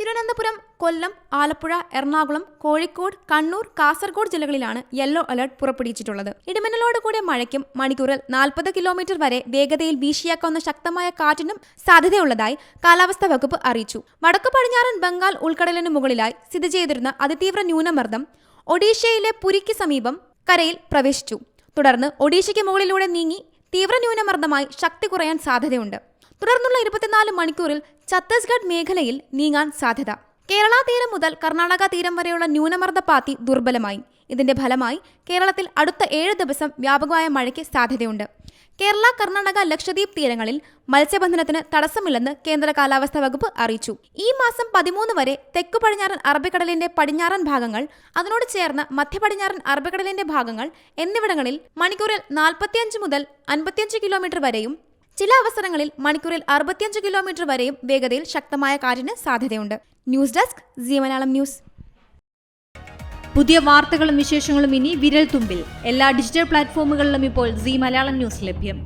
തിരുവനന്തപുരം കൊല്ലം ആലപ്പുഴ എറണാകുളം കോഴിക്കോട് കണ്ണൂർ കാസർഗോഡ് ജില്ലകളിലാണ് yellow alert പുറപ്പെടുവിച്ചിട്ടുള്ളത്. ഇടിമിന്നലോട് കൂടിയ മഴയ്ക്കും മണിക്കൂറിൽ നാൽപ്പത് കിലോമീറ്റർ വരെ വേഗതയിൽ വീശിയേക്കാവുന്ന ശക്തമായ കാറ്റിനും സാധ്യതയുള്ളതായി കാലാവസ്ഥാ വകുപ്പ് അറിയിച്ചു. വടക്കു പടിഞ്ഞാറൻ ബംഗാൾ ഉൾക്കടലിന് മുകളിലായി സ്ഥിതി ചെയ്തിരുന്ന അതിതീവ്ര ന്യൂനമർദ്ദം ഒഡീഷയിലെ പുരിക്ക് സമീപം കരയിൽ പ്രവേശിച്ചു. തുടർന്ന് ഒഡീഷയ്ക്ക് മുകളിലൂടെ നീങ്ങി തീവ്ര ന്യൂനമർദ്ദമായി ശക്തി കുറയാൻ സാധ്യതയുണ്ട്. തുടർന്നുള്ള ഇരുപത്തിനാല് മണിക്കൂറിൽ ഛത്തീസ്ഗഡ് മേഖലയിൽ നീങ്ങാൻ സാധ്യത. കേരള തീരം മുതൽ കർണാടക തീരം വരെയുള്ള ന്യൂനമർദ്ദ പാത്തി ദുർബലമായി. ഇതിന്റെ ഫലമായി കേരളത്തിൽ അടുത്ത ഏഴ് ദിവസം വ്യാപകമായ മഴയ്ക്ക് സാധ്യതയുണ്ട്. കേരള കർണാടക ലക്ഷദ്വീപ് തീരങ്ങളിൽ മത്സ്യബന്ധനത്തിന് തടസ്സമില്ലെന്ന് കേന്ദ്ര കാലാവസ്ഥാ വകുപ്പ് അറിയിച്ചു. ഈ മാസം പതിമൂന്ന് വരെ തെക്കു പടിഞ്ഞാറൻ അറബിക്കടലിന്റെ പടിഞ്ഞാറൻ ഭാഗങ്ങൾ അതിനോട് ചേർന്ന മധ്യപടിഞ്ഞാറൻ അറബിക്കടലിന്റെ ഭാഗങ്ങൾ എന്നിവിടങ്ങളിൽ മണിക്കൂറിൽ നാൽപ്പത്തിയഞ്ച് മുതൽ അൻപത്തിയഞ്ച് കിലോമീറ്റർ വരെയും ചില അവസരങ്ങളിൽ മണിക്കൂറിൽ അറുപത്തിയഞ്ച് കിലോമീറ്റർ വരെയും വേഗതയിൽ ശക്തമായ കാറ്റിന് സാധ്യതയുണ്ട്. News desk Zee Malayalam news. പുതിയ വാർത്തകളും വിശേഷങ്ങളും ഇനി വിരൽ തുമ്പിൽ എല്ലാ ഡിജിറ്റൽ പ്ലാറ്റ്ഫോമുകളിലും ഇപ്പോൾ സി മലയാളം ന്യൂസ് ലഭ്യം.